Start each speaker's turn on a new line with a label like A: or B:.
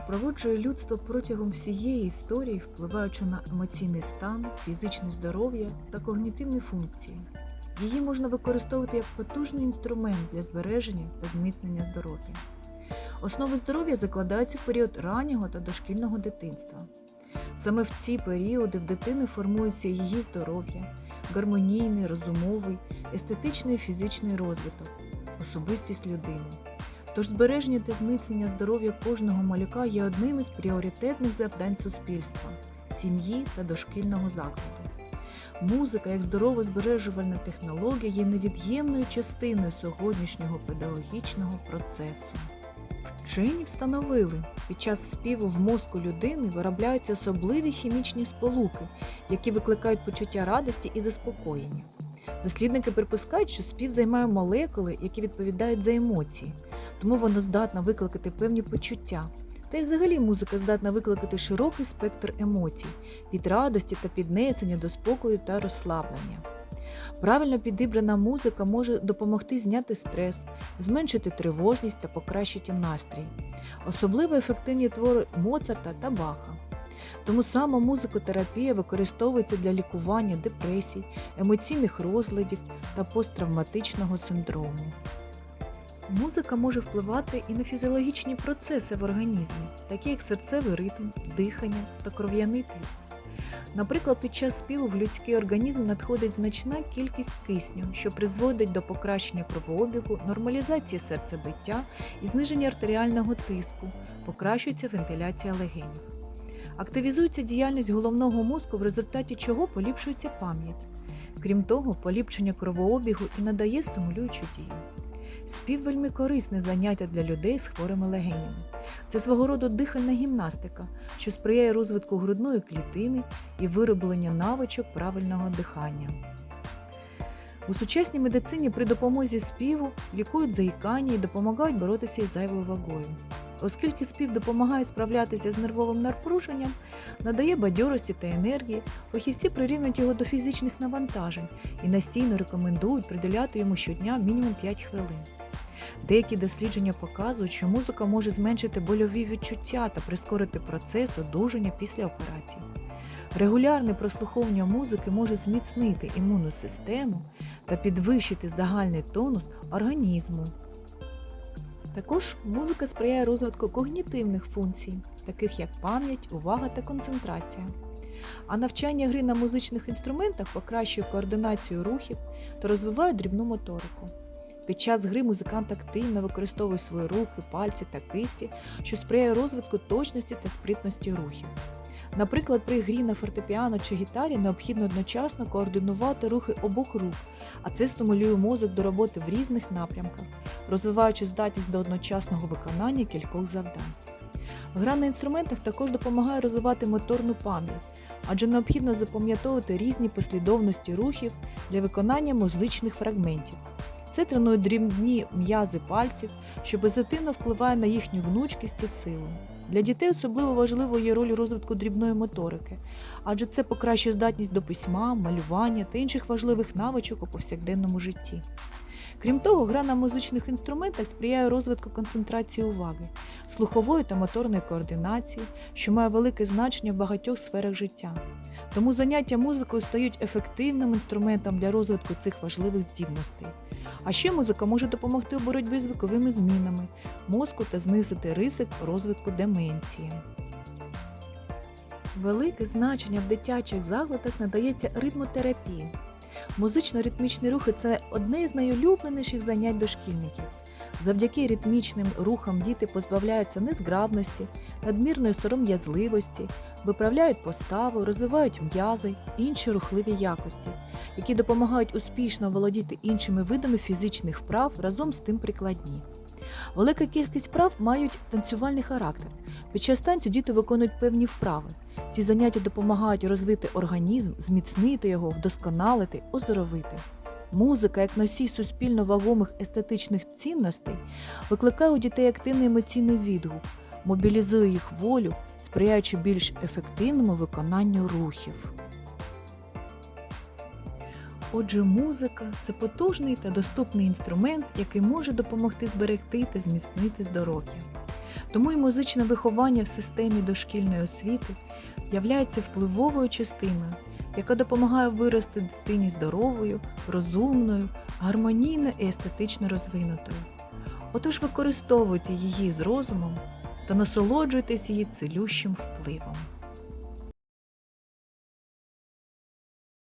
A: супроводжує людство протягом всієї історії, впливаючи на емоційний стан, фізичне здоров'я та когнітивні функції. Її можна використовувати як потужний інструмент для збереження та зміцнення здоров'я. Основи здоров'я закладаються в період раннього та дошкільного дитинства. Саме в ці періоди в дитини формується її здоров'я, гармонійний, розумовий, естетичний і фізичний розвиток, особистість людини. Тож збереження та зміцнення здоров'я кожного малюка є одним із пріоритетних завдань суспільства, сім'ї та дошкільного закладу. Музика як здорово-збережувальна технологія є невід'ємною частиною сьогоднішнього педагогічного процесу. Вчені встановили, під час співу в мозку людини виробляються особливі хімічні сполуки, які викликають почуття радості і заспокоєння. Дослідники припускають, що спів займає молекули, які відповідають за емоції, тому воно здатна викликати певні почуття. Та й взагалі музика здатна викликати широкий спектр емоцій від радості та піднесення до спокою та розслаблення. Правильно підібрана музика може допомогти зняти стрес, зменшити тривожність та покращити настрій. Особливо ефективні твори Моцарта та Баха. Тому саме музикотерапія використовується для лікування депресій, емоційних розладів та посттравматичного синдрому. Музика може впливати і на фізіологічні процеси в організмі, такі як серцевий ритм, дихання та кров'яний тиск. Наприклад, під час співу в людський організм надходить значна кількість кисню, що призводить до покращення кровообігу, нормалізації серцебиття і зниження артеріального тиску, покращується вентиляція легенів. Активізується діяльність головного мозку, в результаті чого поліпшується пам'ять. Крім того, поліпшення кровообігу і надає стимулюючу дію. Спів вельми корисне заняття для людей з хворими легенями. Це свого роду дихальна гімнастика, що сприяє розвитку грудної клітини і виробленню навичок правильного дихання. У сучасній медицині при допомозі співу лікують заїкання і допомагають боротися із зайвою вагою. Оскільки спів допомагає справлятися з нервовим напруженням, надає бадьорості та енергії, фахівці прирівнюють його до фізичних навантажень і настійно рекомендують приділяти йому щодня мінімум 5 хвилин. Деякі дослідження показують, що музика може зменшити больові відчуття та прискорити процес одужання після операцій. Регулярне прослуховування музики може зміцнити імунну систему та підвищити загальний тонус організму. Також музика сприяє розвитку когнітивних функцій, таких як пам'ять, увага та концентрація. А навчання гри на музичних інструментах покращує координацію рухів та розвиває дрібну моторику. Під час гри музикант активно використовує свої руки, пальці та кисті, що сприяє розвитку точності та спритності рухів. Наприклад, при грі на фортепіано чи гітарі необхідно одночасно координувати рухи обох рук, а це стимулює мозок до роботи в різних напрямках, розвиваючи здатність до одночасного виконання кількох завдань. Гра на інструментах також допомагає розвивати моторну пам'ять, адже необхідно запам'ятовувати різні послідовності рухів для виконання музичних фрагментів. Це тренує дрібні м'язи пальців, що позитивно впливає на їхню гнучкість і силу. Для дітей особливо важливою є роль розвитку дрібної моторики, адже це покращує здатність до письма, малювання та інших важливих навичок у повсякденному житті. Крім того, гра на музичних інструментах сприяє розвитку концентрації уваги, слухової та моторної координації, що має велике значення в багатьох сферах життя. Тому заняття музикою стають ефективним інструментом для розвитку цих важливих здібностей. А ще музика може допомогти у боротьбі з віковими змінами мозку та знизити ризик розвитку деменції. Велике значення в дитячих закладах надається ритмотерапії. Музично-ритмічні рухи це одне з найулюбленіших занять дошкільників. Завдяки ритмічним рухам діти позбавляються незграбності, надмірної сором'язливості, виправляють поставу, розвивають м'язи інші рухливі якості, які допомагають успішно володіти іншими видами фізичних вправ разом з тим прикладні. Велика кількість вправ мають танцювальний характер. Під час танцю діти виконують певні вправи. Ці заняття допомагають розвити організм, зміцнити його, вдосконалити, оздоровити. Музика, як носій суспільно вагомих естетичних цінностей, викликає у дітей активний емоційний відгук, мобілізує їх волю, сприяючи більш ефективному виконанню рухів. Отже, музика це потужний та доступний інструмент, який може допомогти зберегти та зміцнити здоров'я. Тому і музичне виховання в системі дошкільної освіти являється впливовою частиною, яка допомагає вирости дитині здоровою, розумною, гармонійно і естетично розвинутою. Отож використовуйте її з розумом та насолоджуйтесь її цілющим впливом.